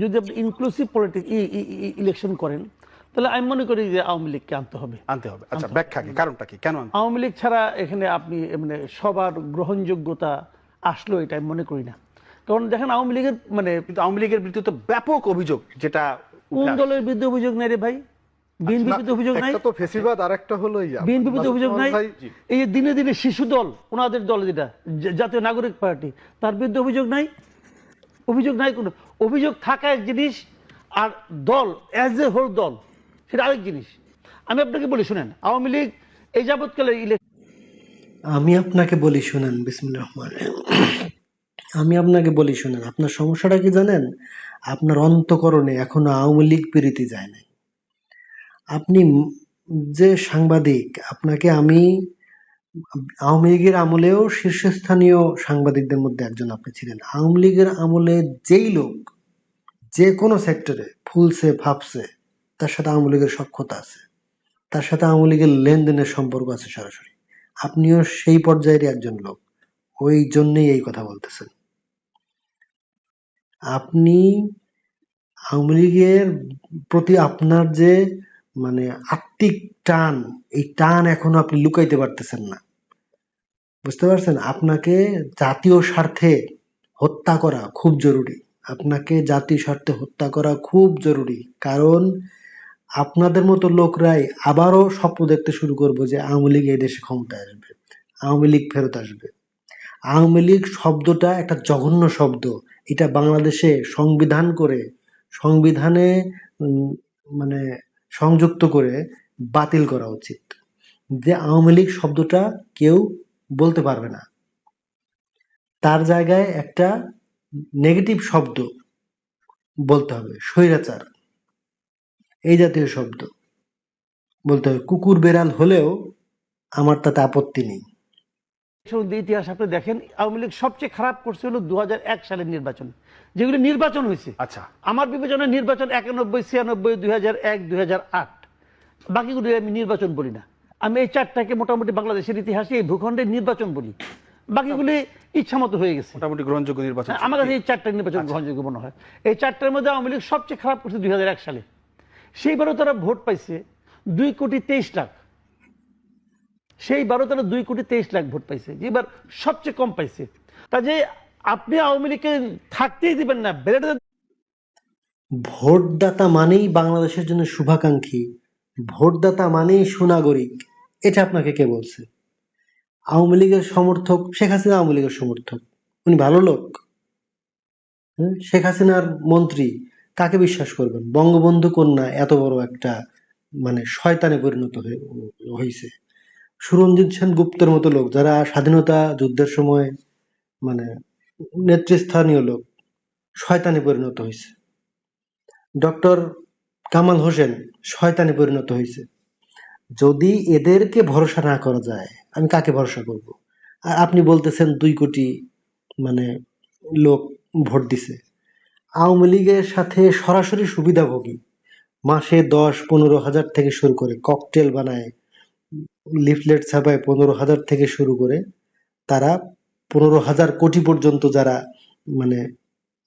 যদি আপনি inclusive politic election করেন তাহলে আমি মনে করি যে আওয়ামী লীগকে আনতে হবে। আনতে হবে। আচ্ছা ব্যাখ্যা কি? কারণটা কি? কেন আওয়ামী লীগ ছাড়া এখানে আপনি মানে সবার গ্রহণযোগ্যতা আসলো এটা আমি মনে করি না। কারণ দেখেন আওয়ামী লীগের মানে কিন্তু আওয়ামী লীগের বিরুদ্ধে তো ব্যাপক অভিযোগ যেটা কোন দলের বিরুদ্ধে অভিযোগ নাই রে ভাই? বিএনপির বিরুদ্ধে অভিযোগ নাই? তো ফেসিবাদ আর একটা হলো ইয়া। বিরুদ্ধে অভিযোগ নাই? এই দিনে দিনে শিশু দল ওনাদের দল যেটা জাতীয় নাগরিক পার্টি তার বিরুদ্ধে অভিযোগ নাই? অভিযোগ নাই কোনো। অভিযোগ থাকা এক জিনিস আর দল অ্যাজ এ হোল দল, সেটা আরেক জিনিস। আমি আপনাকে বলি, শুনেন, আওয়ামী লীগ এই যাবৎকালে আমি আপনাকে বলি, শুনেন বিসমুল্লাহ রহমান আমি আপনাকে বলি, শুনেন, আপনার সমস্যাটা কি জানেন? আপনার অন্তকরণে এখনও আওয়ামী লীগ প্রীতি যায় নাই। আপনি যে সাংবাদিক, আপনাকে আমি আওয়ামী লীগের আমলেও শীর্ষস্থানীয় সাংবাদিকদের মধ্যে একজন আপনি ছিলেন। আওয়ামী লীগের আমলে যেই লোক যে কোনো সেক্টরে ফুলছে ফাপছে তার সাথে আওয়ামী লীগের সক্ষতা আছে। তার সাথে আওয়ামী লীগের লেনদেনের সম্পর্ক আছে সরাসরি। আপনিও সেই পর্যায়েরই একজন লোক। ওই জন্যই এই কথা বলতেছেন। আপনি আওয়ামী লীগের প্রতি আপনার যে মানে আত্মিক টান, এই টান এখনও আপনি লুকাইতে পারতেছেন না। বুঝতে পারছেন? আপনাকে জাতীয় স্বার্থে হত্যা করা খুব জরুরি। আপনাকে জাতীয় স্বার্থে হত্যা করা খুব জরুরি। কারণ আপনাদের মতো লোকরাই আবারও স্বপ্ন দেখতে শুরু করব যে আওয়ামী লীগ এই দেশে ক্ষমতায় আসবে, আওয়ামী লীগ ফেরত আসবে। আওয়ামী লীগ শব্দটা একটা জঘন্য শব্দ। এটা বাংলাদেশে সংবিধান করে, সংবিধানে মানে সংযুক্ত করে বাতিল করা উচিত। যে আওয়ামী লীগ শব্দটা কেউ বলতে পারবে না। তার জায়গায় একটা নেগেটিভ শব্দ বলতে হবে স্বৈরাচার। এই জাতীয় শব্দ বলতে হবে কুকুর বেড়াল হলেও আমার তাতে আপত্তি নেই। ইতিহাস আপনি দেখেন আওয়ামী লীগ সবচেয়ে খারাপ করছে হলো দুই হাজার এক সালের নির্বাচন যেগুলি নির্বাচন হয়েছে। আচ্ছা। আমার বিবেচনায় নির্বাচন একানব্বই ছিয়ানব্বই দুই হাজার এক দুই হাজার আট। বাকিগুলো আমি নির্বাচন বলি না। আমি এই চারটাকে মোটামুটি বাংলাদেশের ইতিহাসে এই ভূখণ্ডে নির্বাচন বলি। বাকিগুলি ইচ্ছা মতো হয়ে গেছে। মোটামুটি গ্রহণযোগ্য নির্বাচন হ্যাঁ, আমার কাছে এই চারটা নির্বাচন গ্রহণযোগ্য মনে হয়। এই চারটার মধ্যে আওয়ামী লীগ সবচেয়ে খারাপ করছে দুই সালে। সেইবারও তারা ভোট পাইছে দুই কোটি তেইশ লাখ। সেইবারও তারা দুই কোটি তেইশ লাখ ভোট পাইছে। যেবার সবচেয়ে কম পাইছে। কাজে আপনি আওয়ামী লীগকে থাকতেই দিবেন না ভোটদাতা মানেই বাংলাদেশের জন্য শুভাকাঙ্ক্ষী। ভোটদাতা মানেই সুনাগরিক। এটা আপনাকে কে বলছে? আওয়ামী লীগের সমর্থক শেখ হাসিনা আওয়ামী লীগের সমর্থক। উনি ভালো লোক। হ্যাঁ? শেখ হাসিনার মন্ত্রী, কাকে বিশ্বাস করবেন? বঙ্গবন্ধু কন্যা এত বড় একটা মানে শয়তানে পরিণত হয়েছে সুরঞ্জিত সেন গুপ্তের মতো লোক, যারা স্বাধীনতা যুদ্ধের সময় মানে নেতৃস্থানীয় লোক, শয়তানে পরিণত হয়েছে ডক্টর কামাল হোসেন শয়তানে পরিণত হয়েছে যদি এদেরকে ভরসা না করা যায়, আমি কাকে ভরসা করব? আর আপনি বলতেছেন দুই কোটি মানে লোক ভোট দিছে। আওয়ামী লীগের সাথে সরাসরি সুবিধাভোগী, মাসে দশ, পনেরো হাজার থেকে শুরু করে, ককটেল বানায়, লিফলেট ছাপায় পনেরো হাজার থেকে শুরু করে, তারা পনেরো হাজার কোটি পর্যন্ত যারা মানে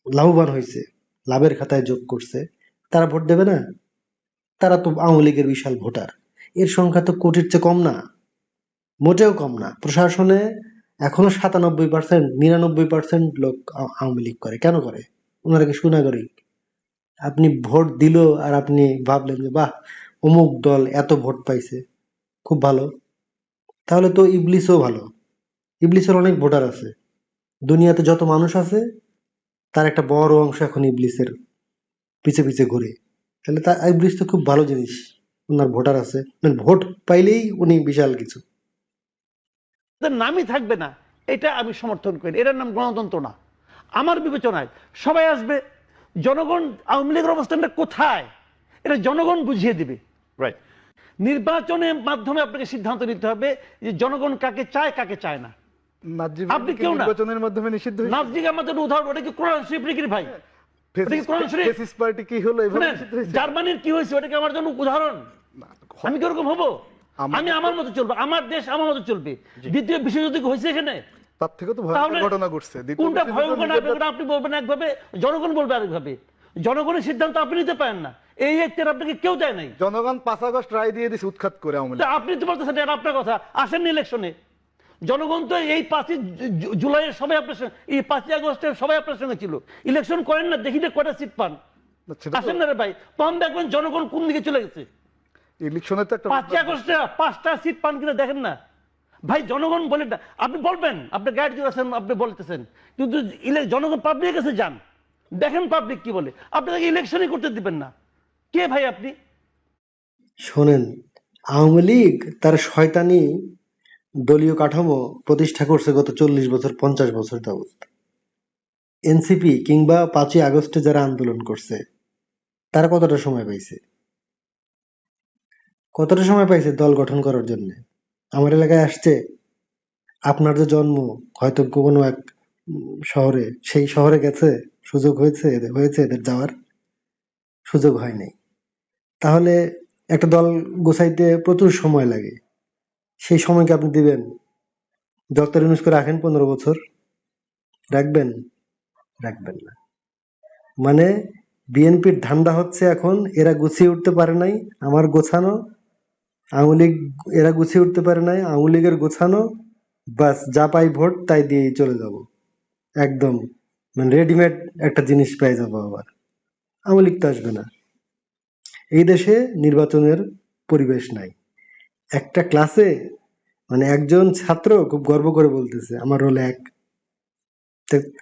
লাভবান হয়েছে, লাভের খাতায় যোগ করছে, তারা ভোট দেবে না? তারা তো আওয়ামী লীগের বিশাল ভোটার। এর সংখ্যা তো কোটির চেয়ে কম না, মোটেও কম না। প্রশাসনে এখনও সাতানব্বই পার্সেন্ট নিরানব্বই পার্সেন্ট লোক আওয়ামী লীগ করে। কেন করে? ওনারা কি সুনাগরিক? আপনি ভোট দিল আর আপনি ভাবলেন যে, বাহ, অমুক দল এত ভোট পাইছে, খুব ভালো। তাহলে তো ইবলিসও ভালো। ইবলিসের অনেক ভোটার আছে। দুনিয়াতে যত মানুষ আছে, তার একটা বড় অংশ এখন ইবলিসের পিছে পিছে ঘুরে। তাহলে তার ইবলিস তো খুব ভালো জিনিস। ওনার ভোটার আছে। মানে ভোট পাইলেই উনি বিশাল কিছু। নামই থাকবে না। এটা আমি সমর্থন করি। এটার নাম গণতন্ত্র না। আমার বিবেচনায় সবাই আসবে। জনগণ আওয়ামী লীগের অবস্থানটা কোথায়? এটা জনগণ বুঝিয়ে দিবে। রাইট নির্বাচনের মাধ্যমে আপনাকে সিদ্ধান্ত নিতে হবে যে জনগণ কাকে চায় কাকে চায় না। আপনি কেউ না। নির্বাচনের মাধ্যমে নিষিদ্ধ নাজিক আমাদের উদাহরণ। ওটা কি কোরআন শরীফ নাকি ভাই? ওটা কি কোরআন শরীফ? পার্টি কি হলো? জার্মানির কি হয়েছে? ওটাকে আমার জন্য উদাহরণ? আমি কীরকম হব? আমার- আমি আমার মতো চলবো আমার দেশ আমার মতো চলবে। দ্বিতীয় বিশ্বযুদ্ধ কি হয়েছে এখানে? তার থেকে তো ভয়ঙ্কর ঘটনা ঘটছে। কোনটা ভয়ঙ্কর আপনি বলবেন একভাবে জনগণ বলবে আরেকভাবে। জনগণের সিদ্ধান্ত আপনি নিতে পারেন না। এই এখতিয়ার আপনাকে কেউ দেয় নাই। জনগণ পাঁচ আগস্ট রায় দিয়ে দিছে উৎখাত করে তা আপনি তো বলতেছেন এটা আপনার কথা। আসেননি ইলেকশনে জনগণ তো এই পাঁচই জুলাইয়ের সবাই আপনার সঙ্গে এই পাঁচই আগস্টের সবাই আপনার সঙ্গে ছিল। ইলেকশন করেন না দেখি যে কটা সিট পান আসেন না রে ভাই। পান দেখবেন জনগণ কোন দিকে চলে গেছে। ইলেকশনে তো একটা পাঁচই আগস্টে পাঁচটা সিট পান কিনা দেখেন না। ভাই জনগণ বলে আপনি বলবেন আপনি গাইড আছেন আপনি বলতেছেন। কিন্তু জনগণ পাবলিকের কাছে যান। দেখেন পাবলিক কি বলে। আপনাকে ইলেকশনই করতে দিবেন না। কে ভাই আপনি? শোনেন আওয়ামী লীগ তার শয়তানি দলীয় কাঠামো প্রতিষ্ঠা করছে গত চল্লিশ বছর পঞ্চাশ বছর যাবত এনসিপি কিংবা পাঁচই আগস্টে যারা আন্দোলন করছে তারা কতটা সময় পাইছে? কতটা সময় পাইছে দল গঠন করার জন্য? আমার এলাকায় আসছে, আপনার যে জন্ম, হয়তো কোনো এক শহরে, সেই শহরে গেছে, সুযোগ হয়েছে এদের- হয়েছে এদের যাওয়ার, সুযোগ হয় নাই। তাহলে একটা দল গোছাইতে প্রচুর সময় লাগে। সেই সময়কে আপনি দিবেন। ডক্টর ইউনুস করে রাখেন পনেরো বছর। রাখবেন? রাখবেন না। মানে বিএনপির ধান্দা হচ্ছে এখন, এরা গুছিয়ে উঠতে পারে নাই, আমার গোছানো আওয়ামী এরা গুছিয়ে উঠতে পারে নাই, আওয়ামী গোছানো, বাস যা পাই ভোট তাই দিয়েই চলে যাব। একদম মানে রেডিমেড একটা জিনিস পেয়ে যাব আবার। আওয়ামী তো আসবে না। এই দেশে নির্বাচনের পরিবেশ নাই। একটা ক্লাসে মানে একজন ছাত্র খুব গর্ব করে বলতেছে, আমার রোল এক।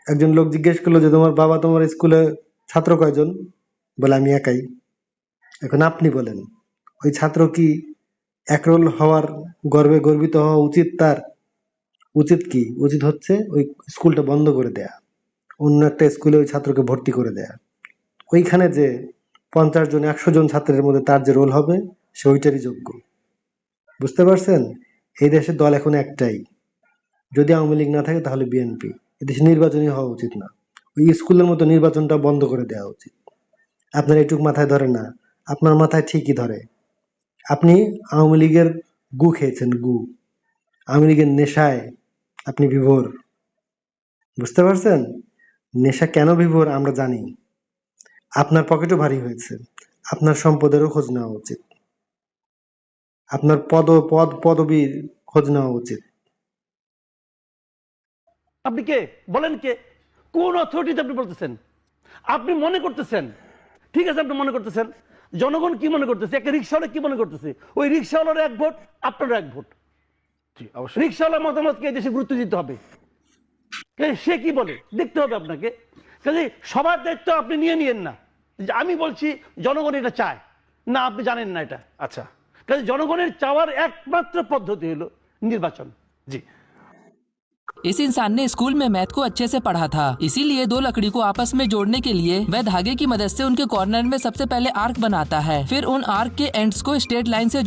একজন লোক জিজ্ঞেস করল যে, তোমার বাবা তোমার স্কুলে ছাত্র কয়জন? বলে, আমি একাই। এখন আপনি বলেন, ওই ছাত্র কি এক রোল হওয়ার গর্বে গর্বিত হওয়া উচিত তার, উচিত কি? উচিত হচ্ছে ওই স্কুলটা বন্ধ করে দেয়া। অন্য একটা স্কুলে ওই ছাত্রকে ভর্তি করে দেয়া। ওইখানে যে পঞ্চাশ জন, একশো জন ছাত্রের মধ্যে তার যে রোল হবে, সে ওইটারই যোগ্য। বুঝতে পারছেন? এই দেশের দল এখন একটাই। যদি আওয়ামী লীগ না থাকে, তাহলে বিএনপি এদেশে নির্বাচনই হওয়া উচিত না। ওই স্কুলের মতো নির্বাচনটা বন্ধ করে দেওয়া উচিত। আপনার এটুক মাথায় ধরে না। আপনার মাথায় ঠিকই ধরে। আপনি আওয়ামী লীগের গু খেয়েছেন, গু। আওয়ামী লীগের নেশায় আপনি বিভোর। বুঝতে পারছেন? নেশা কেন বিভোর আমরা জানি। আপনার পকেটও ভারী হয়েছে। আপনার সম্পদেরও খোঁজ নেওয়া উচিত। আপনার পদ পদ, পদবীর খোঁজ নেওয়া উচিত। আপনি কে? বলেন কে? কোন অথরিটিতে আপনি বলতেছেন? আপনি মনে করতেছেন? ঠিক আছে, আপনি মনে করতেছেন? জনগণ কি মনে করতেছে? একটা রিক্সাওয়ালা কি মনে করতেছে? ওই রিক্সাওয়ালার এক ভোট আপনার এক ভোট। রিক্সাওয়ালার মতামতকে দেশে গুরুত্ব দিতে হবে। সে কি বলে? দেখতে হবে আপনাকে। কাজে সবার দায়িত্ব আপনি নিয়ে নিয়েন না। আমি বলছি জনগণ এটা চায়। না আপনি জানেন না এটা। আচ্ছা। কাজে জনগণের চাওয়ার একমাত্র পদ্ধতি হলো নির্বাচন। জি। इस इंसान ने स्कूल में मैथ को अच्छे से पढ़ा था। इसीलिए दो लकड़ी को आपस में जोड़ने के लिए वह धागे की मदद से उनके कॉर्नर में सबसे पहले आर्क बनाता है। फिर उन आर्क के एंड्स को स्ट्रेट लाइन से